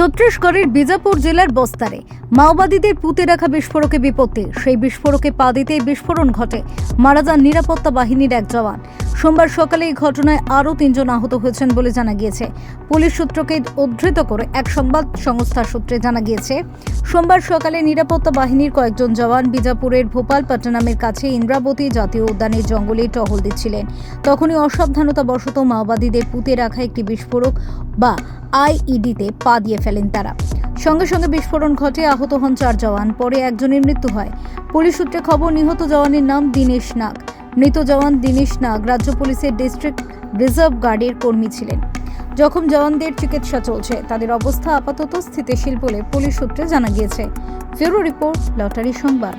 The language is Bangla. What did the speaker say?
ছত্তিশগড়ের বিজাপুর জেলার বস্তারে। মাওবাদীদের পুঁতে রাখা বিস্ফোরকে বিপত্তি। সেই বিস্ফোরকে পা দিতেই বিস্ফোরণ ঘটে। মারা যান নিরাপত্তা বাহিনীর এক জওয়ান। সোমবার সকালে এই ঘটনায় আরও তিনজন আহত হয়েছেন বলে জানা গিয়েছে। পুলিশ সূত্রকে উদ্ধৃত করে এক সংবাদ সংস্থার সূত্রে জানা গিয়েছে, সোমবার সকালে নিরাপত্তা বাহিনীর কয়েকজন জওয়ান বিজাপুরের ভোপালপট্টনামের কাছে ইন্দ্রাবতী জাতীয় উদ্যানের জঙ্গলে টহল দিচ্ছিলেন। তখনই অসাবধানতাবশত মাওবাদীদের পুঁতে রাখা একটি বিস্ফোরক বা আইইডিতে পা দিয়ে ফেলেন তারা। সঙ্গে সঙ্গে বিস্ফোরণ ঘটে, আহত হন চার জওয়ান, পরে একজনের মৃত্যু হয়। পুলিশ সূত্রে খবর, নিহত জওয়ানের নাম দীনেশ নাগ। মৃত জওয়ান দীনেশ নাগ রাজ্য পুলিশের ডিস্ট্রিক্ট রিজার্ভ গার্ডের কর্মী ছিলেন। জখম জওয়ানদের চিকিৎসা চলছে। তাদের অবস্থা আপাতত স্থিতিশীল বলে পুলিশ সূত্রে জানা গিয়েছে। ফেরো রিপোর্ট, লটারি সংবাদ।